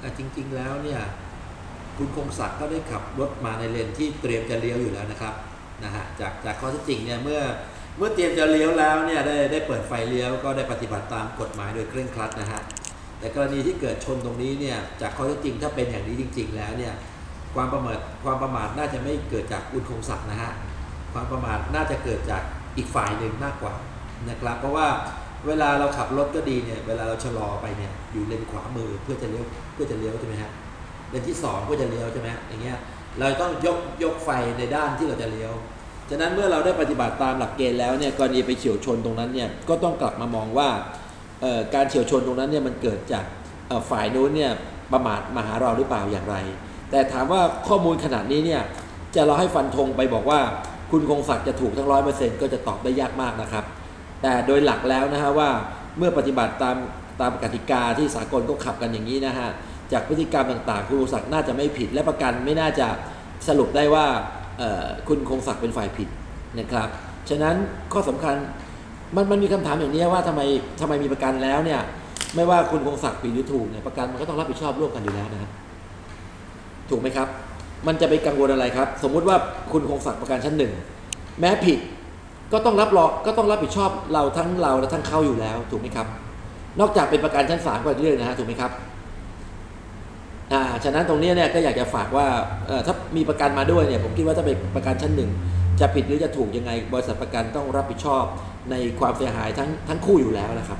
แต่จริง ๆ แล้วเนี่ยคุณคงศักดิ์ก็ได้ขับรถมาในเลนที่เตรียมจะเลี้ยวอยู่แล้วนะครับนะฮะจากจากข้อเท็จจริงเนี่ยเมื่อเมื่อเตรียมจะเลี้ยวแล้วเนี่ยได้ได้เปิดไฟเลี้ยวก็ได้ปฏิบัติตามกฎหมายโดยเคร่งครัดนะฮะแต่กรณีที่เกิดชนตรงนี้เนี่ยจากข้อเท็จจริงถ้าเป็นอย่างนี้จริง ๆ แล้วเนี่ยความประมาทความประมาทน่าจะไม่เกิดจากคุณคงศักดิ์นะฮะ ความประมาทน่าจะเกิดจากอีกฝ่ายหนึ่งมากกว่านะครับ เพราะว่าเวลาเราขับรถก็ดีเนี่ยเวลาเราชะลอไปเนี่ยอยู่เลนขวามือเพื่อจะเลี้ยวเพื่อจะเลี้ยวใช่ไหมฮะเลนที่สองก็จะเลี้ยวใช่ไหมอย่างเงี้ยเราต้องยกยกไฟในด้านที่เราจะเลี้ยวฉะนั้นเมื่อเราได้ปฏิบัติตามหลักเกณฑ์แล้วเนี่ยกรณีไปเฉียวชนตรงนั้นเนี่ยก็ต้องกลับมามองว่าการเฉียวชนตรงนั้นเนี่ยมันเกิดจากฝ่ายนู้นเนี่ยประมาทมาหาเราหรือเปล่าอย่างไร แต่ถามว่าข้อมูลขนาดนี้เนี่ยจะเราให้ฟันธงไปบอกว่า คุณคงศักดิ์จะถูกทั้งร้อยเปอร์เซ็นต์ก็จะตอบได้ยากมากนะครับ แต่โดยหลักแล้วนะฮะว่าเมื่อปฏิบัติตามตามกติกาที่สากลก็ขับกันอย่างนี้นะฮะจากพฤติกรรมต่างๆ คุณคงศักดิ์น่าจะไม่ผิด และประกันไม่น่าจะสรุปได้ว่าคุณคงศักดิ์เป็นฝ่ายผิดนะครับฉะนั้นข้อสำคัญมันมันมีคำถามอย่างนี้ว่าทำไมทำไมมีประกันแล้วเนี่ย ไม่ว่าคุณคงศักดิ์ผิดหรือถูกเนี่ยประกันมันก็ต้องรับผิดชอบร่วมกันอยู่แล้วนะครับถูกไหมครับ มันจะไปกังวลอะไรครับ สมมุติว่าคุณคงศักประกันชั้นหนึ่งแม้ผิดก็ต้องรับรองก็ต้องรับผิดชอบเราทั้งเราและทั้งเขาอยู่แล้วถูกไหมครับ นอกจากเป็นประกันชั้นสามก็อีกเรื่องนะฮะถูกไหมครับอ่าฉะนั้นตรงนี้เนี่ยก็อยากจะฝากว่าเออถ้ามีประกันมาด้วยเนี่ยผมคิดว่าถ้าเป็นประกันชั้นหนึ่งจะผิดหรือจะถูกยังไง บริษัทประกันต้องรับผิดชอบในความเสียหายทั้งทั้งคู่อยู่แล้วนะครับ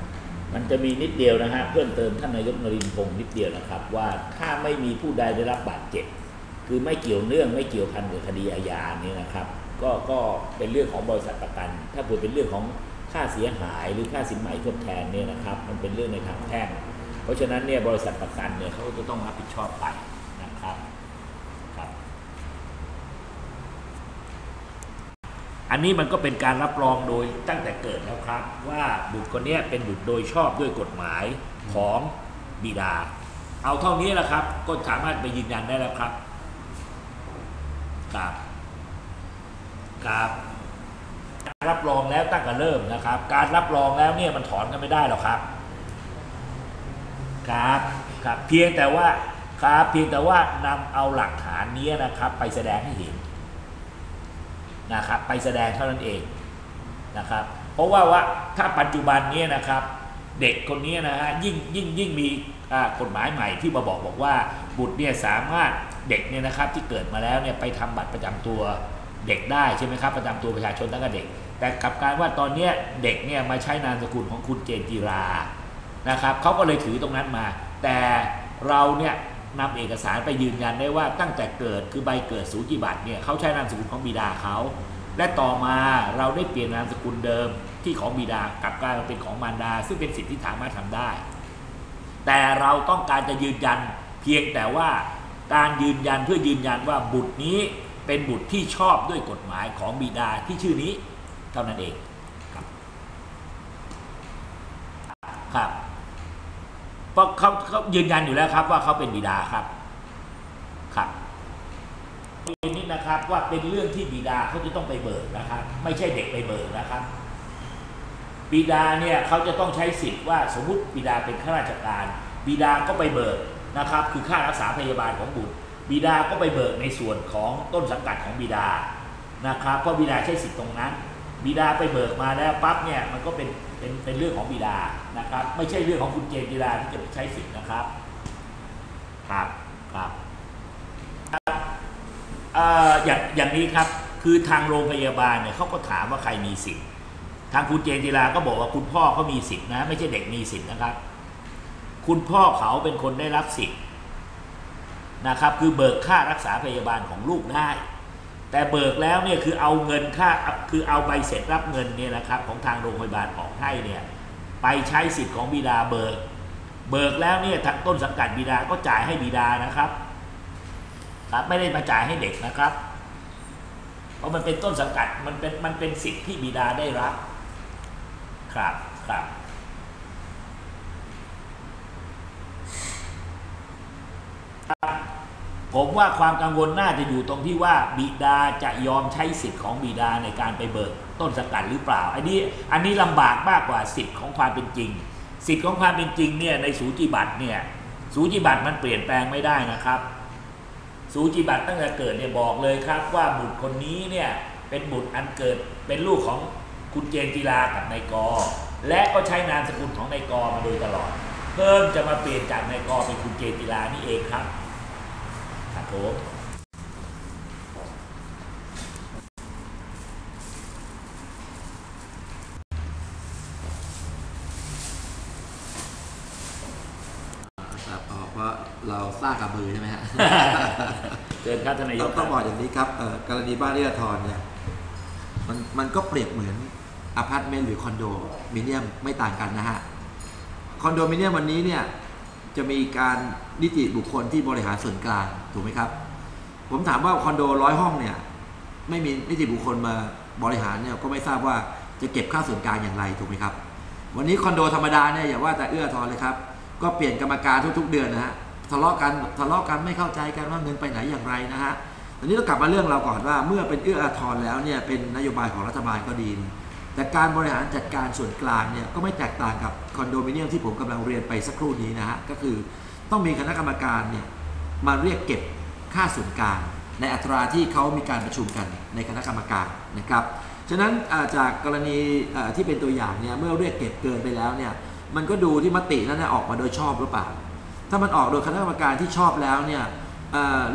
มันจะมีนิดเดียวนะฮะเพิ่มเติมท่านนายกนรินทร์พงศ์นิดเดียวนะครับ ว่าถ้าไม่มีผู้ใดได้รับบาดเจ็บ คือไม่เกี่ยวเนื่องไม่เกี่ยวพันกับคดีอาญาเนี่ยนะครับ ก็ก็เป็นเรื่องของบริษัทประกัน ถ้าเกิดเป็นเรื่องของค่าเสียหายหรือค่าสินไหมทดแทนเนี่ยนะครับ มันเป็นเรื่องในทางแพ่งเพราะฉะนั้นเนี่ยบริษัทประกันเนี่ยเขาก็จะต้องรับผิดชอบไปนะครับครับ อันนี้มันก็เป็นการรับรองโดยตั้งแต่เกิดแล้วครับ ว่าบุตรคนนี้เป็นบุตรโดยชอบด้วยกฎหมายของบิดา เอาเท่านี้แหละครับ ก็สามารถไปยืนยันได้แล้วครับ ครับครับรับรองแล้วตั้งแต่เริ่มนะครับ การรับรองแล้วเนี่ยมันถอนกันไม่ได้หรอกครับครับครับเพียงแต่ว่าครับเพียงแต่ว่านำเอาหลักฐานนี้นะครับ ไปแสดงให้เห็นนะครับ ไปแสดงเท่านั้นเองนะครับ เพราะว่าว่าถ้าปัจจุบันนี้นะครับ เด็กคนนี้นะฮะยิ่งยิ่งยิ่งมีกฎหมายใหม่ที่มาบอกบอกว่าบุตรเนี่ยสามารถ เด็กเนี่ยนะครับที่เกิดมาแล้วเนี่ยไปทำบัตรประจำตัวเด็กได้ใช่ไหมครับประจำตัวประชาชนตั้งแต่เด็ก แต่กลับการว่าตอนเนี้ยเด็กเนี่ยมาใช้นามสกุลของคุณเจนจิรานะครับเขาก็เลยถือตรงนั้นมา แต่เราเนี่ยนำเอกสารไปยืนยันได้ว่าตั้งแต่เกิดคือใบเกิดสูติบัตรเนี่ยเขาใช้นามสกุลของบิดาเขาและต่อมาเราได้เปลี่ยนนามสกุลเดิมที่ของบิดากลับกลายมาเป็นของมารดา ซึ่งเป็นสิทธิที่สามารถทำได้ แต่เราต้องการจะยืนยันเพียงแต่ว่า การยืนยันเพื่อยืนยันว่าบุตรนี้เป็นบุตรที่ชอบด้วยกฎหมายของบิดาที่ชื่อนี้เท่านั้นเองครับครับเพราะเขาเขายืนยันอยู่แล้วครับว่าเขาเป็นบิดาครับครับเรื่องนี้นะครับว่าเป็นเรื่องที่บิดาเขาจะต้องไปเบิกนะครับ ไม่ใช่เด็กไปเบิกนะครับบิดาเนี่ยเขาจะต้องใช้สิทธิ์ว่าสมมติบิดาเป็นข้าราชการ บิดาก็ไปเบิก นะครับคือค่ารักษาพยาบาลของบุตร บิดาก็ไปเบิกในส่วนของต้นสังกัดของบิดานะครับเพราะบิดาใช้สิทธิ์ตรงนั้น บิดาไปเบิกมาแล้วปั๊บเนี่ยมันก็เป็นเป็นเป็นเรื่องของบิดานะครับ ไม่ใช่เรื่องของคุณเจนจิราที่จะไปใช้สิทธิ์นะครับครับครับอย่างอย่างนี้ครับคือทางโรงพยาบาลเนี่ยเขาก็ถามว่าใครมีสิทธิ์ ทางคุณเจนจิราก็บอกว่าคุณพ่อเขามีสิทธิ์นะ ไม่ใช่เด็กมีสิทธิ์นะครับ คุณพ่อเขาเป็นคนได้รับสิทธิ์นะครับ คือเบิกค่ารักษาพยาบาลของลูกได้ แต่เบิกแล้วเนี่ยคือเอาเงินค่าคือเอาใบเสร็จรับเงินเนี่ยนะครับของทางโรงพยาบาลออกให้เนี่ยไปใช้สิทธิ์ของบิดาเบิก เบิกแล้วเนี่ยทางต้นสังกัดบิดาก็จ่ายให้บิดานะครับครับไม่ได้มาจ่ายให้เด็กนะครับ เพราะมันเป็นต้นสังกัดมันเป็นมันเป็นสิทธิ์ที่บิดาได้รับ ครับครับครับ ผมว่าความกังวลน่าจะอยู่ตรงที่ว่าบิดาจะยอมใช้สิทธิ์ของบิดาในการไปเบิกต้นสกัดหรือเปล่า อันนี้อันนี้ลำบากมากกว่าสิทธิ์ของความเป็นจริง สิทธิ์ของความเป็นจริงเนี่ยในสูจิบัตรเนี่ยสูจิบัตรมันเปลี่ยนแปลงไม่ได้นะครับ สูจิบัตรตั้งแต่เกิดเนี่ยบอกเลยครับ ว่าบุตรคนนี้เนี่ยเป็นบุตรอันเกิดเป็นลูกของคุณเจนจิลากับนายกอ และก็ใช้นามสกุลของนายกอมาโดยตลอด เพิ่มจะมาเปลี่ยนจากนายกอเป็นคุณเจนจิลานี่เองครับ ครับผมครับอ๋อเพราะเราสร้างกับมือใช่ไหมฮะ เชิญครับท่านนายต้กองต้องบอกอย่างนี้ครับเอ่อกรณีบ้านเอื้อทรเนี่ยมันมันก็เปรียบเหมือนอพาร์ตเมนต์หรือคอนโดมิเนียมไม่ต่างกันนะฮะ คอนโดมิเนียมวันนี้เนี่ย จะมีการนิติบุคคลที่บริหารส่วนกลางถูกไหมครับ ผมถามว่าคอนโดร้อยห้องเนี่ยไม่มีนิติบุคคลมาบริหารเนี่ยก็ไม่ทราบว่าจะเก็บค่าส่วนกลางอย่างไรถูกไหมครับ วันนี้คอนโดธรรมดาเนี่ยอย่าว่าแต่เอื้อทอนเลยครับ ก็เปลี่ยนกรรมการทุก ๆ เดือนนะฮะทะเลาะกันทะเลาะกันไม่เข้าใจกันว่าเงินไปไหนอย่างไรนะฮะทีนี้เรากลับมาเรื่องเราก่อนว่า เมื่อเป็นเอื้ออาทรแล้วเนี่ยเป็นนโยบายของรัฐบาลก็ดี แต่การบริหารจัดการส่วนกลางเนี่ยก็ไม่แตกต่างกับคอนโดมิเนียมที่ผมกำลังเรียนไปสักครู่นี้นะฮะก็คือต้องมีคณะกรรมการเนี่ยมาเรียกเก็บค่าส่วนกลางในอัตราที่เขามีการประชุมกันในคณะกรรมการนะครับฉะนั้นาจากกรณีที่เป็นตัวอย่างเนี่ยเมื่อเรียกเก็บเกินไปแล้วเนี่ยมันก็ดูที่มตินั้นนะออกมาโดยชอบหรือเปล่า ถ้ามันออกโดยคณะกรรมการที่ชอบแล้วเนี่ย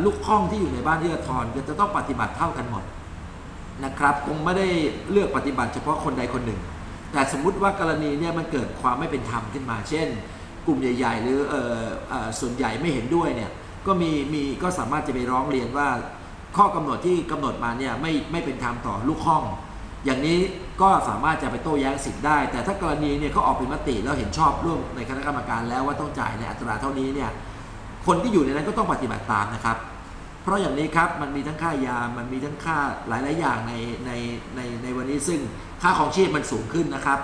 ลูกห้องที่อยู่ในบ้านเอื้อทรก็จะต้องปฏิบัติเท่ากันหมด นะครับคงไม่ได้เลือกปฏิบัติเฉพาะคนใดคนหนึ่ง แต่สมมุติว่ากรณีเนี่ยมันเกิดความไม่เป็นธรรมขึ้นมา เช่น กลุ่มใหญ่ ๆ หรือออส่วนใหญ่ไม่เห็นด้วยเนี่ยก็มีมีก็สามารถจะไปร้องเรียนว่าข้อกำหนดที่กำหนดมาเนี่ยไม่ไม่เป็นธรรมต่อลูกห้อง อย่างนี้ก็สามารถจะไปโต้แย้งสิทธิ์ได้ แต่ถ้ากรณีเนี่ยเขาออกเป็นมติแล้วเห็นชอบร่วมในคณะกรรมการแล้วว่าต้องจ่ายในอัตราเท่านี้เนี่ยคนที่อยู่ในนั้นก็ต้องปฏิบัติตามนะครับ เพราะอย่างนี้ครับมันมีทั้งค่ายา มันมีทั้งค่าหลาย ๆ อย่างในในในในวันนี้ซึ่งค่าของชีพมันสูงขึ้นนะครับ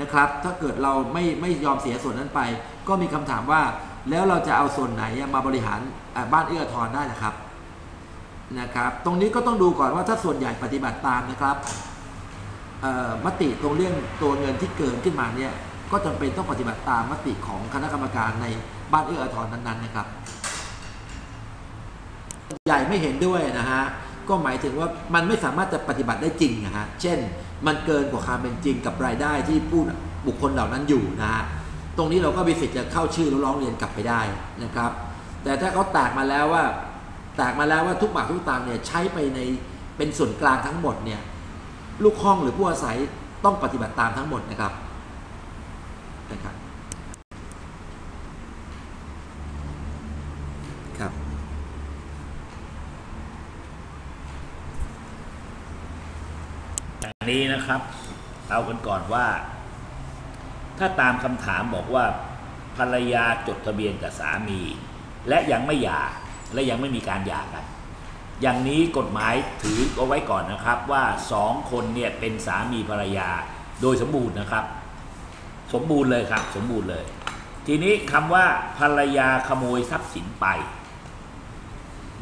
นะครับ ถ้าเกิดเราไม่ไม่ยอมเสียส่วนนั้นไป ก็มีคำถามว่าแล้วเราจะเอาส่วนไหนมาบริหารบ้านเอื้อทอนได้นะครับนะครับ ตรงนี้ก็ต้องดูก่อนว่าถ้าส่วนใหญ่ปฏิบัติตามนะครับมติตรงเรื่องตัวเงินที่เกินขึ้นมาเนี่ยก็จำเป็นต้องปฏิบัติตามมติของคณะกรรมการในบ้านเอื้ออาทรนั้นๆนะครับ ใหญ่ไม่เห็นด้วยนะฮะก็หมายถึงว่ามันไม่สามารถจะปฏิบัติได้จริงนะฮะเช่น มันเกินกว่าความเป็นจริงกับรายได้ที่ผู้บุคคลเหล่านั้นอยู่นะฮะตรงนี้เราก็มีสิทธิ์จะเข้าชื่อแล้วร้องเรียนกลับไปได้นะครับ แต่ถ้าเขาแตกมาแล้วว่าแตกมาแล้วว่าทุกบาททุกตังเนี่ยใช้ไปในเป็นส่วนกลางทั้งหมดเนี่ยลูกห้องหรือผู้อาศัยต้องปฏิบัติตามทั้งหมดนะครับนะครับครับ อั นี้นะครับ เอากันก่อนว่า ถ้าตามคำถามบอกว่า ภรรยาจดทะเบียนกับสามี และยังไม่หย่าและยังไม่มีการหย่ากัน อย่างนี้กฎหมายถือเอาไว้ก่อนนะครับว่าสองคนเนี่ยเป็นสามีภรรยาโดยสมบูรณ์นะครับ สมบูรณ์เลยครับ สมบูรณ์เลย ทีนี้คำว่าภรรยาขโมยทรัพย์สินไป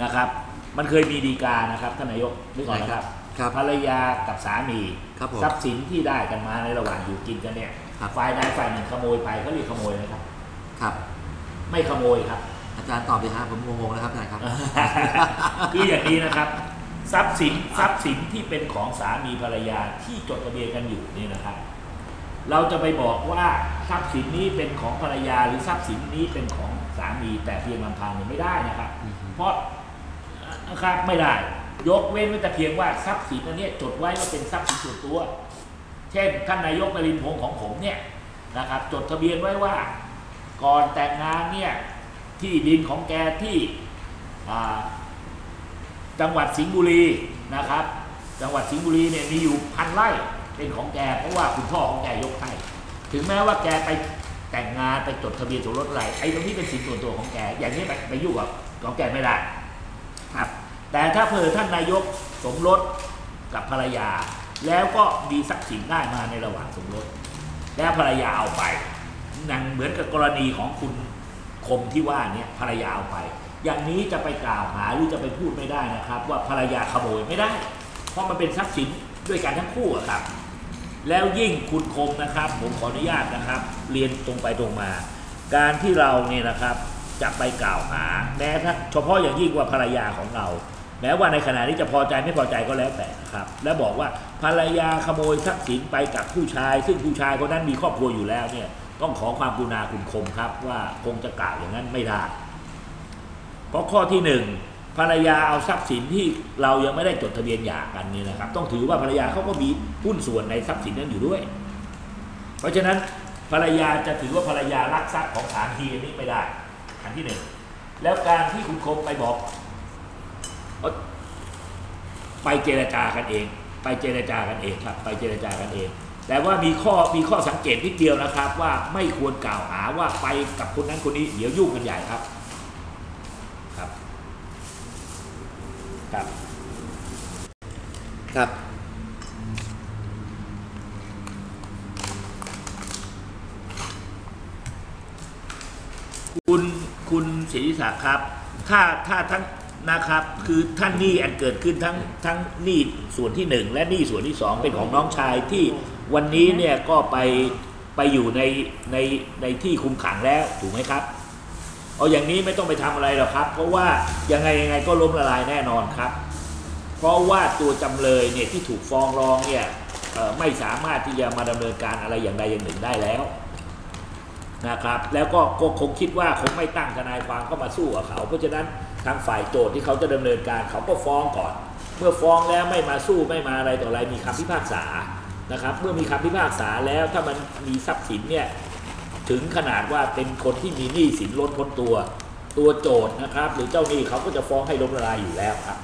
นะครับ มันเคยมีดีกานะครับท่านนายกนึกออกนะครับ ครับภรรยากับสามีครับผมทรัพย์สินที่ได้กันมาในระหว่างอยู่กินกันเนี่ยครับ ฝ่ายใดฝ่ายหนึ่งขโมยไปเขาเรียกขโมยไหมครับ ครับ ไม่ขโมยครับ อาจารย์ตอบเลยฮะผมงงๆนะครับอาจารย์ครับ คืออย่างนี้นะครับ ทรัพย์สินทรัพย์สินที่เป็นของสามีภรรยาที่จดทะเบียนกันอยู่นี่นะครับ เราจะไปบอกว่าทรัพย์สินนี้เป็นของภรรยาหรือทรัพย์สินนี้เป็นของสามีแต่เพียงลำพังเนี่ยไม่ได้นะครับ อือฮึ เพราะนะครับไม่ได้ ยกเว้นไว้แต่เพียงว่าทรัพย์สินอันนี้จดไว้ว่าเป็นทรัพย์สินส่วนตัว เช่นท่านนายกนรินพงศ์ของผมเนี่ยนะครับ จดทะเบียนไว้ว่า ก่อนแต่งงานเนี่ยที่ดินของแกที่จังหวัดสิงห์บุรีนะครับ จังหวัดสิงห์บุรีเนี่ยมีอยู่พันไร่เป็นของแกเพราะว่าคุณพ่อของแกยกให้ถึงแม้ว่าแกไปแต่งงานไปจดทะเบียนสมรสอะไรไอ้ตรงนี้เป็นสินส่วนตัวของแก อย่างนี้ไปไปยุ่งกับของแกไม่ได้ครับ แต่ถ้าเผื่อท่านนายกสมรสกับภรรยา แล้วก็มีทรัพย์สินได้มาในระหว่างสมรส แล้วภรรยาเอาไปนั่งเหมือนกับกรณีของคุณคมที่ว่าเนี่ยภรรยาเอาไป อย่างนี้จะไปกล่าวหาหรือจะไปพูดไม่ได้นะครับ ว่าภรรยาขโมยไม่ได้ เพราะมันเป็นทรัพย์สินด้วยกันทั้งคู่ครับ แล้วยิ่งคุณคมนะครับ ผมขออนุญาตนะครับ เรียนตรงไปตรงมา การที่เราเนี่ยนะครับจะไปกล่าวหาแม้ถ้าเฉพาะอย่างยิ่งว่าภรรยาของเรา แม้ว่าในขณะนี้จะพอใจไม่พอใจก็แล้วแต่ครับ และบอกว่าภรรยาขโมยทรัพย์สินไปกับผู้ชาย ซึ่งผู้ชายคนนั้นมีครอบครัวอยู่แล้วเนี่ยต้องขอความกรุณาคุณคมครับ ว่าคงจะกล่าวอย่างนั้นไม่ได้ เพราะข้อที่หนึ่งภรรยาเอาทรัพย์สินที่เรายังไม่ได้จดทะเบียนหย่ากันนี่นะครับ ต้องถือว่าภรรยาเขาก็มีหุ้นส่วนในทรัพย์สินนั้นอยู่ด้วย เพราะฉะนั้นภรรยาจะถือว่าภรรยารักทรัพย์ของสามีอันนี้ไม่ได้ อันที่หนึ่งแล้วการที่คุณคมไปบอก เอ้ยไปเจรจากันเอง ไปเจรจากันเองครับ ไปเจรจากันเอง แต่ว่ามีข้อมีข้อสังเกตนิดเดียวนะครับ ว่าไม่ควรกล่าวหาว่าไปกับคนนั้นคนนี้เดี๋ยวยุ่งกันใหญ่ครับครับ ครับครับคุณคุณศรีศักดิ์ครับ ถ้าถ้าทั้ง นะครับ คือท่านหนี้อันเกิดขึ้นทั้งทั้งหนี้ส่วนที่หนึ่งและหนี้ส่วนที่สองเป็นของน้องชายที่วันนี้เนี่ยก็ไปไปอยู่ในในในที่คุมขังแล้วถูกไหมครับ เอาอย่างนี้ไม่ต้องไปทำอะไรหรอกครับ เพราะว่ายังไงยังไงก็ล้มละลายแน่นอนครับ เพราะว่าตัวจำเลยเนี่ยที่ถูกฟ้องร้องเนี่ยไม่สามารถที่จะมาดำเนินการอะไรอย่างใดอย่างหนึ่งได้แล้วนะครับ แล้วก็คงคิดว่าคงไม่ตั้งทนายความเข้ามาสู้กับเขา เพราะฉะนั้น ทางฝ่ายโจทย์ที่เขาจะดำเนินการเขาก็ฟ้องก่อน เมื่อฟ้องแล้วไม่มาสู้ไม่มาอะไรต่ออะไรมีคำพิพากษานะครับเมื่อมีคำพิพากษาแล้วถ้ามันมีทรัพย์สินเนี่ยถึงขนาดว่าเป็นคนที่มีหนี้สินล้นพ้นตัว ตัวโจทย์นะครับ หรือเจ้าหนี้เขาก็จะฟ้องให้ล้มละลายอยู่แล้วครับ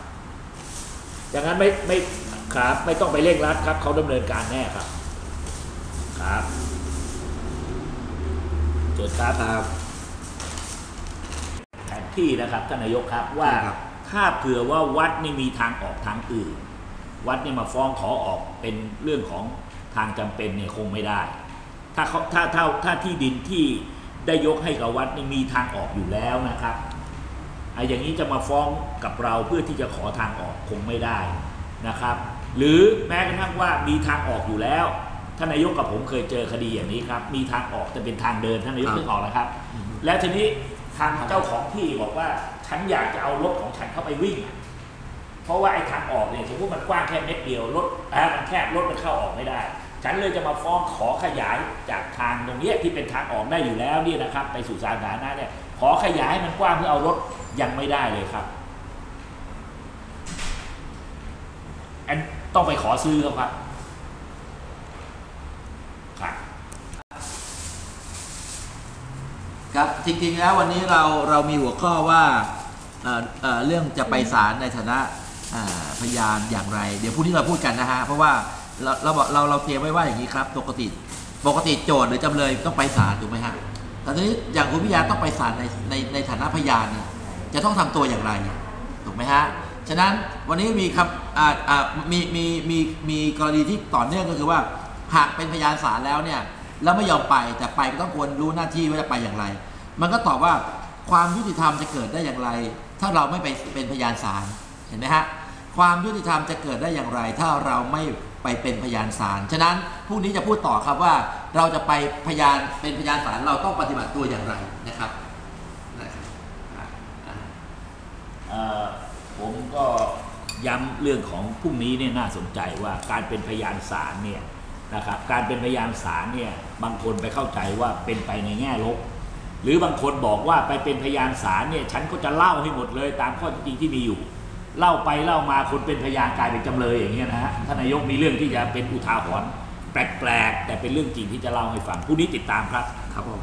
ดังนั้นไม่ไม่ครับไม่ต้องไปเร่งรัดครับเขาดำเนินการแน่ครับครับเจิญครับครับ ที่นะครับท่านนายกครับว่าครับ ถ้าเผื่อว่าวัดนี่มีทางออกทางอื่น วัดนี่มาฟ้องขอออกเป็นเรื่องของทางจำเป็นเนี่ยคงไม่ได้ ถ้าเขาถ้าถ้าถ้าที่ดินที่ได้ยกให้กับวัดนี่มีทางออกอยู่แล้วนะครับไอ้อย่างนี้จะมาฟ้องกับเราเพื่อที่จะขอทางออกคงไม่ได้นะครับ หรือแม้กระทั่งว่ามีทางออกอยู่แล้วท่านนายกกับผมเคยเจอคดีอย่างนี้ครับ มีทางออกแต่เป็นทางเดินท่านนายกครับ นึกออกแล้วครับ แล้วทีนี้ ทางเจ้าของที่บอกว่าฉันอยากจะเอารถของฉันเข้าไปวิ่ง เพราะว่าไอ้ทางออกเนี่ยสมมติมันกว้างแค่เม็ดเดียวรถอ่ามันแคบรถมันเข้าออกไม่ได้ ฉันเลยจะมาฟ้องขอขยายจากทางตรงนี้ที่เป็นทางออกได้อยู่แล้วเนี่ยนะครับ ไปสู่สาธารณะเนี่ยขอขยายให้มันกว้างเพื่อเอารถยังไม่ได้เลยครับอันต้องไปขอซื้อครับ ครับจริงๆแล้ววันนี้เราเรามีหัวข้อว่าเอ่อเอ่อเรื่องจะไปศาลในฐานะอ่าพยานอย่างไร เดี๋ยวพรุ่งนี้เราพูดกันนะฮะเพราะว่าเราเราบอกเราเราเตรียมไว้ว่าอย่างนี้ครับ ปกติปกติโจทย์หรือจำเลยต้องไปศาลถูกไหมฮะแต่ทีนี้อย่างคุณพิยาต้องไปศาลในในในฐานะพยานเนี่ยจะต้องทำตัวอย่างไรถูกไหมฮะฉะนั้นวันนี้มีคำอ่าอ่ามีมีมีมีกรณีที่ต่อเนื่องก็คือว่า หากเป็นพยานศาลแล้วเนี่ยแล้วไม่ยอมไปแต่ไปก็ต้องควรรู้หน้าที่ว่าจะไปอย่างไร มันก็ตอบว่าความยุติธรรมจะเกิดได้อย่างไร ถ้าเราไม่ไปเป็นพยานศาลเห็นไหมฮะความยุติธรรมจะเกิดได้อย่างไร ถ้าเราไม่ไปเป็นพยานศาลฉะนั้นพรุ่งนี้จะพูดต่อครับว่าเราจะไปพยานเป็นพยานศาลเราต้องปฏิบัติตัวอย่างไรนะครับผมก็ย้ำเรื่องของพรุ่งนี้เนี่ยน่าสนใจว่าการเป็นพยานศาลเนี่ยนะครับการเป็นพยานศาลเนี่ยบางคนไปเข้าใจว่าเป็นไปในแง่ลบ หรือบางคนบอกว่าไปเป็นพยานศาลเนี่ยฉันก็จะเล่าให้หมดเลย ตามข้อเท็จจริงที่มีอยู่ เล่าไปเล่ามาคนเป็นพยานกลายเป็นจำเลยอย่างเงี้ยนะฮะท่านนายกมีเรื่องที่จะเป็นอุทาหรณ์แปลกๆแต่เป็นเรื่องจริงที่จะเล่าให้ฟังผู้นี้ติดตามครับครับผม